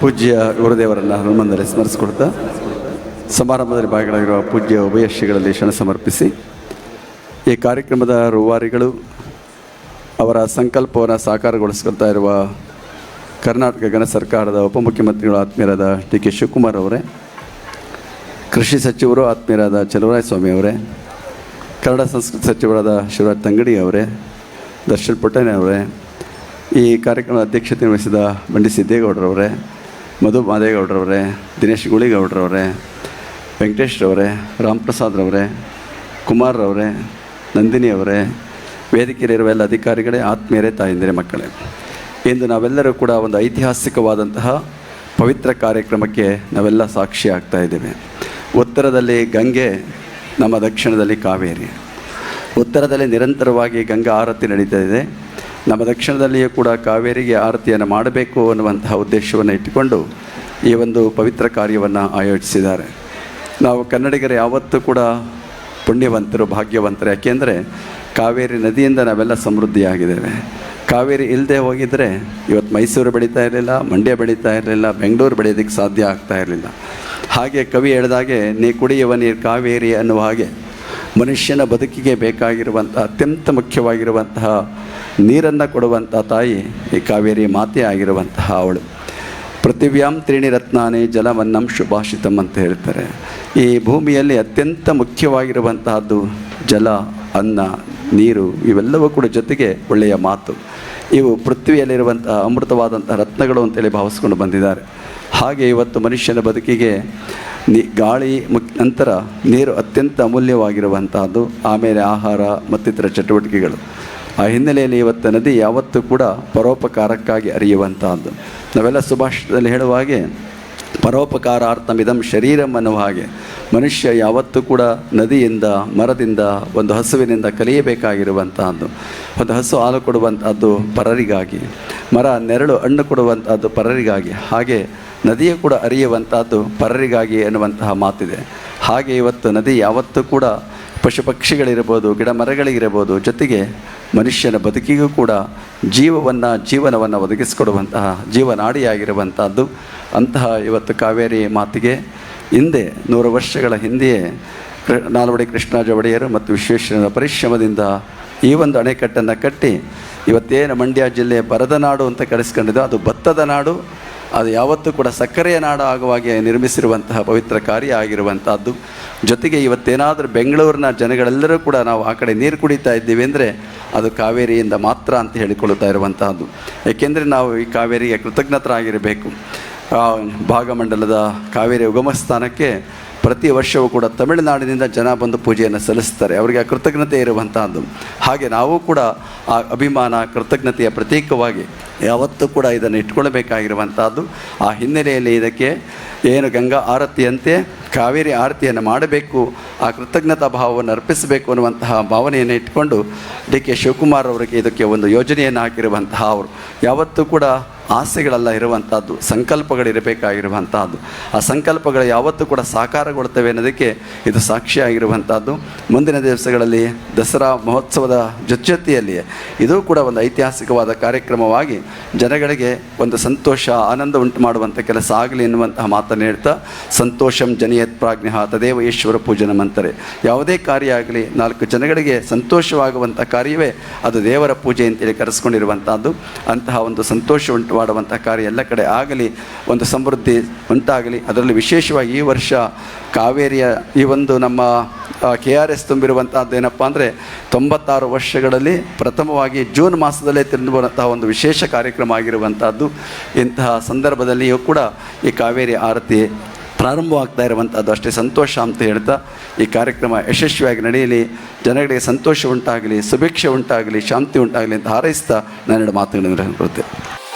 ಪೂಜ್ಯ ಗುರುದೇವರನ್ನು ಹನುಮಂದಲ್ಲಿ ಸ್ಮರಿಸಿಕೊಡ್ತಾ, ಸಮಾರಂಭದಲ್ಲಿ ಭಾಗಿಗಳಾಗಿರುವ ಪೂಜ್ಯ ಉಭಯ ಶ್ರೀಗಳಲ್ಲಿ ಶರಣ ಸಮರ್ಪಿಸಿ, ಈ ಕಾರ್ಯಕ್ರಮದ ರೂವಾರಿಗಳು ಅವರ ಸಂಕಲ್ಪವನ್ನು ಸಾಕಾರಗೊಳಿಸ್ಕೊಳ್ತಾ ಇರುವ ಕರ್ನಾಟಕ ಗಣ ಸರ್ಕಾರದ ಉಪಮುಖ್ಯಮಂತ್ರಿಗಳು ಆತ್ಮೀಯರಾದ ಡಿ ಕೆ ಶಿವಕುಮಾರ್ ಅವರೇ, ಕೃಷಿ ಸಚಿವರು ಆತ್ಮೀಯರಾದ ಚಲುವರಾಯ ಸ್ವಾಮಿ ಅವರೇ, ಕನ್ನಡ ಸಂಸ್ಕೃತಿ ಸಚಿವರಾದ ಶಿವರಾಜ್ ತಂಗಡಿ ಅವರೇ, ದರ್ಶನ್ ಪುಟ್ಟನೆ ಅವರೇ, ಈ ಕಾರ್ಯಕ್ರಮದ ಅಧ್ಯಕ್ಷತೆ ವಹಿಸಿದ ಬಂಡಿ ಸಿದ್ದೇಗೌಡರವರೇ ಮಧು ಮಾದೇಗೌಡ್ರವರೇ, ದಿನೇಶ್ ಗುಳಿಗೌಡರವರೇ, ವೆಂಕಟೇಶ್ರವರೇ, ರಾಮ್ಪ್ರಸಾದ್ರವರೇ, ಕುಮಾರ್ರವರೇ ನಂದಿನಿ ಅವರೇ ವೇದಿಕೆಯಲ್ಲಿರುವ ಎಲ್ಲ ಅಧಿಕಾರಿಗಳೇ, ಆತ್ಮೀಯರೇ, ತಾಯಂದಿರೆ, ಮಕ್ಕಳೇ. ಇಂದು ನಾವೆಲ್ಲರೂ ಕೂಡ ಒಂದು ಐತಿಹಾಸಿಕವಾದಂತಹ ಪವಿತ್ರ ಕಾರ್ಯಕ್ರಮಕ್ಕೆ ನಾವೆಲ್ಲ ಸಾಕ್ಷಿ ಆಗ್ತಾ ಇದ್ದೇವೆ. ಉತ್ತರದಲ್ಲಿ ಗಂಗೆ, ನಮ್ಮ ದಕ್ಷಿಣದಲ್ಲಿ ಕಾವೇರಿ. ಉತ್ತರದಲ್ಲಿ ನಿರಂತರವಾಗಿ ಗಂಗಾ ಆರತಿ ನಡೀತಾ ಇದೆ. ನಮ್ಮ ದಕ್ಷಿಣದಲ್ಲಿಯೂ ಕೂಡ ಕಾವೇರಿಗೆ ಆರತಿಯನ್ನು ಮಾಡಬೇಕು ಅನ್ನುವಂತಹ ಉದ್ದೇಶವನ್ನು ಇಟ್ಟುಕೊಂಡು ಈ ಒಂದು ಪವಿತ್ರ ಕಾರ್ಯವನ್ನು ಆಯೋಜಿಸಿದ್ದಾರೆ. ನಾವು ಕನ್ನಡಿಗರು ಯಾವತ್ತೂ ಕೂಡ ಪುಣ್ಯವಂತರು, ಭಾಗ್ಯವಂತರು. ಯಾಕೆಂದರೆ ಕಾವೇರಿ ನದಿಯಿಂದ ನಾವೆಲ್ಲ ಸಮೃದ್ಧಿಯಾಗಿದ್ದೇವೆ. ಕಾವೇರಿ ಇಲ್ಲದೆ ಹೋಗಿದ್ದರೆ ಇವತ್ತು ಮೈಸೂರು ಬೆಳೀತಾ ಇರಲಿಲ್ಲ, ಮಂಡ್ಯ ಬೆಳೀತಾ ಇರಲಿಲ್ಲ, ಬೆಂಗಳೂರು ಬೆಳೆಯೋದಕ್ಕೆ ಸಾಧ್ಯ ಆಗ್ತಾ ಇರಲಿಲ್ಲ. ಹಾಗೆ ಕವಿ ಹೇಳಿದಾಗೆ, ನೀ ಕುಡಿಯುವ ನೀರು ಕಾವೇರಿ ಅನ್ನುವ ಹಾಗೆ ಮನುಷ್ಯನ ಬದುಕಿಗೆ ಬೇಕಾಗಿರುವಂತಹ ಅತ್ಯಂತ ಮುಖ್ಯವಾಗಿರುವಂತಹ ನೀರನ್ನು ಕೊಡುವಂಥ ತಾಯಿ ಈ ಕಾವೇರಿ ಮಾತೆ ಆಗಿರುವಂತಹ ಅವಳು. ಪೃಥಿವ್ಯಾಂ ತ್ರೀಣಿ ರತ್ನಾನಿ ಜಲವನ್ನಂ ಶುಭಾಷಿತಂ ಅಂತ ಹೇಳ್ತಾರೆ. ಈ ಭೂಮಿಯಲ್ಲಿ ಅತ್ಯಂತ ಮುಖ್ಯವಾಗಿರುವಂತಹದ್ದು ಜಲ, ಅನ್ನ, ನೀರು ಇವೆಲ್ಲವೂ ಕೂಡ ಜೊತೆಗೆ ಒಳ್ಳೆಯ ಮಾತು. ಇವು ಪೃಥ್ವಿಯಲ್ಲಿರುವಂತಹ ಅಮೃತವಾದಂಥ ರತ್ನಗಳು ಅಂತೇಳಿ ಭಾವಿಸ್ಕೊಂಡು ಬಂದಿದ್ದಾರೆ. ಹಾಗೆ ಇವತ್ತು ಮನುಷ್ಯನ ಬದುಕಿಗೆ ನಿ ಗಾಳಿ ಮುಕ್ ನಂತರ ನೀರು ಅತ್ಯಂತ ಅಮೂಲ್ಯವಾಗಿರುವಂತಹದ್ದು, ಆಮೇಲೆ ಆಹಾರ ಮತ್ತಿತರ ಚಟುವಟಿಕೆಗಳು. ಆ ಹಿನ್ನೆಲೆಯಲ್ಲಿ ಇವತ್ತು ನದಿ ಯಾವತ್ತೂ ಕೂಡ ಪರೋಪಕಾರಕ್ಕಾಗಿ ಅರಿಯುವಂತಹದ್ದು. ನಾವೆಲ್ಲ ಸುಭಾಷಿತದಲ್ಲಿ ಹೇಳುವ ಹಾಗೆ ಪರೋಪಕಾರಾರ್ಥಮಿದಂ ಶರೀರಂ ಅನ್ನುವ ಹಾಗೆ, ಮನುಷ್ಯ ಯಾವತ್ತೂ ಕೂಡ ನದಿಯಿಂದ, ಮರದಿಂದ, ಒಂದು ಹಸುವಿನಿಂದ ಕಲಿಯಬೇಕಾಗಿರುವಂತಹದ್ದು. ಒಂದು ಹಸು ಹಾಲು ಕೊಡುವಂಥದ್ದು ಪರರಿಗಾಗಿ, ಮರ ನೆರಳು ಹಣ್ಣು ಕೊಡುವಂಥದ್ದು ಪರರಿಗಾಗಿ. ಹಾಗೆ ನದಿಯು ಕೂಡ ಅರಿಯುವಂತಹದ್ದು ಪರರಿಗಾಗಿ ಎನ್ನುವಂತಹ ಮಾತಿದೆ. ಹಾಗೆ ಇವತ್ತು ನದಿ ಯಾವತ್ತೂ ಕೂಡ ಪಶು ಪಕ್ಷಿಗಳಿರ್ಬೋದು ಗಿಡ ಮರಗಳಿಗಿರಬಹುದು ಜೊತೆಗೆ ಮನುಷ್ಯನ ಬದುಕಿಗೂ ಕೂಡ ಜೀವವನ್ನು, ಜೀವನವನ್ನು ಒದಗಿಸಿಕೊಡುವಂತಹ ಜೀವನಾಡಿಯಾಗಿರುವಂಥದ್ದು ಅಂತಹ ಇವತ್ತು ಕಾವೇರಿ ಮಾತಿಗೆ ಹಿಂದೆ ನೂರು ವರ್ಷಗಳ ಹಿಂದೆಯೇ ನಾಲ್ವಡಿ ಕೃಷ್ಣರಾಜ ಒಡೆಯರು ಮತ್ತು ವಿಶ್ವೇಶ್ವರನ ಪರಿಶ್ರಮದಿಂದ ಈ ಒಂದು ಅಣೆಕಟ್ಟನ್ನು ಕಟ್ಟಿ ಇವತ್ತೇನು ಮಂಡ್ಯ ಜಿಲ್ಲೆ ಬರದ ನಾಡು ಅಂತ ಕರೆಸ್ಕೊಂಡಿದ್ದು ಅದು ಭತ್ತದ ನಾಡು. ಅದು ಯಾವತ್ತೂ ಕೂಡ ಸಕ್ಕರೆಯ ನಾಡು ಆಗುವಾಗೆ ನಿರ್ಮಿಸಿರುವಂತಹ ಪವಿತ್ರ ಕಾರ್ಯ ಆಗಿರುವಂಥದ್ದು. ಜೊತೆಗೆ ಇವತ್ತೇನಾದರೂ ಬೆಂಗಳೂರಿನ ಜನಗಳೆಲ್ಲರೂ ಕೂಡ ನಾವು ಆ ಕಡೆ ನೀರು ಕುಡಿತಾ ಇದ್ದೀವಿ ಅಂದರೆ ಅದು ಕಾವೇರಿಯಿಂದ ಮಾತ್ರ ಅಂತ ಹೇಳಿಕೊಳ್ಳುತ್ತಾ ಇರುವಂತಹದ್ದು ಏಕೆಂದರೆ ನಾವು ಈ ಕಾವೇರಿಗೆ ಕೃತಜ್ಞತರಾಗಿರಬೇಕು. ಭಾಗಮಂಡಲದ ಕಾವೇರಿ ಉಗಮ ಸ್ಥಾನಕ್ಕೆ ಪ್ರತಿ ವರ್ಷವೂ ಕೂಡ ತಮಿಳುನಾಡಿನಿಂದ ಜನ ಬಂದು ಪೂಜೆಯನ್ನು ಸಲ್ಲಿಸ್ತಾರೆ. ಅವರಿಗೆ ಆ ಕೃತಜ್ಞತೆ ಇರುವಂತಹದ್ದು. ಹಾಗೆ ನಾವು ಕೂಡ ಆ ಅಭಿಮಾನ, ಕೃತಜ್ಞತೆಯ ಪ್ರತೀಕವಾಗಿ ಯಾವತ್ತೂ ಕೂಡ ಇದನ್ನು ಇಟ್ಕೊಳ್ಬೇಕಾಗಿರುವಂಥದ್ದು ಆ ಹಿನ್ನೆಲೆಯಲ್ಲಿ ಇದಕ್ಕೆ ಏನು ಗಂಗಾ ಆರತಿಯಂತೆ ಕಾವೇರಿ ಆರತಿಯನ್ನು ಮಾಡಬೇಕು, ಆ ಕೃತಜ್ಞತಾ ಭಾವವನ್ನು ಅರ್ಪಿಸಬೇಕು ಅನ್ನುವಂತಹ ಭಾವನೆಯನ್ನು ಇಟ್ಕೊಂಡು ಡಿ ಕೆ ಶಿವಕುಮಾರ್ ಅವರಿಗೆ ಇದಕ್ಕೆ ಒಂದು ಯೋಜನೆಯನ್ನು ಹಾಕಿರುವಂತಹ ಅವರು. ಯಾವತ್ತೂ ಕೂಡ ಆಸೆಗಳೆಲ್ಲ ಇರುವಂಥದ್ದು ಸಂಕಲ್ಪಗಳಿರಬೇಕಾಗಿರುವಂಥದ್ದು ಆ ಸಂಕಲ್ಪಗಳು ಯಾವತ್ತೂ ಕೂಡ ಸಾಕಾರಗೊಳ್ತವೆ ಅನ್ನೋದಕ್ಕೆ ಇದು ಸಾಕ್ಷಿಯಾಗಿರುವಂಥದ್ದು ಮುಂದಿನ ದಿವಸಗಳಲ್ಲಿ ದಸರಾ ಮಹೋತ್ಸವದ ಜೊತೆಯಲ್ಲಿ ಇದು ಕೂಡ ಒಂದು ಐತಿಹಾಸಿಕವಾದ ಕಾರ್ಯಕ್ರಮವಾಗಿ ಜನಗಳಿಗೆ ಒಂದು ಸಂತೋಷ, ಆನಂದ ಉಂಟು ಮಾಡುವಂಥ ಕೆಲಸ ಆಗಲಿ ಎನ್ನುವಂತಹ ಮಾತನ್ನು ಹೇಳ್ತಾ ಸಂತೋಷಂ ಜನಿಯತ್ ಪ್ರಾಜ್ಞ ತದೇವ ಈಶ್ವರ ಪೂಜನ ಮಂತ್ರೆ. ಯಾವುದೇ ಕಾರ್ಯ ಆಗಲಿ, ನಾಲ್ಕು ಜನಗಳಿಗೆ ಸಂತೋಷವಾಗುವಂಥ ಕಾರ್ಯವೇ ಅದು ದೇವರ ಪೂಜೆ ಅಂತೇಳಿ ಕರೆಸ್ಕೊಂಡಿರುವಂಥದ್ದು ಅಂತಹ ಒಂದು ಸಂತೋಷ ಉಂಟು ಮಾಡುವಂಥ ಕಾರ್ಯ ಎಲ್ಲ ಕಡೆ ಆಗಲಿ, ಒಂದು ಸಮೃದ್ಧಿ ಉಂಟಾಗಲಿ, ಅದರಲ್ಲಿ ವಿಶೇಷವಾಗಿ ಈ ವರ್ಷ ಕಾವೇರಿಯ ಈ ಒಂದು ನಮ್ಮ ಕೆ ಆರ್ ಎಸ್ ತುಂಬಿರುವಂಥದ್ದು ಏನಪ್ಪ ಅಂದರೆ ತೊಂಬತ್ತಾರು ವರ್ಷಗಳಲ್ಲಿ ಪ್ರಥಮವಾಗಿ ಜೂನ್ ಮಾಸದಲ್ಲೇ ತಿಳಿದು ಬರುವಂತಹ ಒಂದು ವಿಶೇಷ ಕಾರ್ಯಕ್ರಮ ಆಗಿರುವಂಥದ್ದು. ಇಂತಹ ಸಂದರ್ಭದಲ್ಲಿಯೂ ಕೂಡ ಈ ಕಾವೇರಿ ಆರತಿ ಪ್ರಾರಂಭವಾಗ್ತಾ ಇರುವಂಥದ್ದು. ಅಷ್ಟೇ ಸಂತೋಷ ಅಂತ ಹೇಳ್ತಾ ಈ ಕಾರ್ಯಕ್ರಮ ಯಶಸ್ವಿಯಾಗಿ ನಡೆಯಲಿ, ಜನಗಳಿಗೆ ಸಂತೋಷ ಉಂಟಾಗಲಿ ಸುಭಿಕ್ಷೆ ಉಂಟಾಗಲಿ, ಶಾಂತಿ ಉಂಟಾಗಲಿ ಅಂತ ಹಾರೈಸ್ತಾ ನಾನೆರಡು ಮಾತುಗಳನ್ನು ಹೇಳ್ಕೊಳ್ತೇನೆ.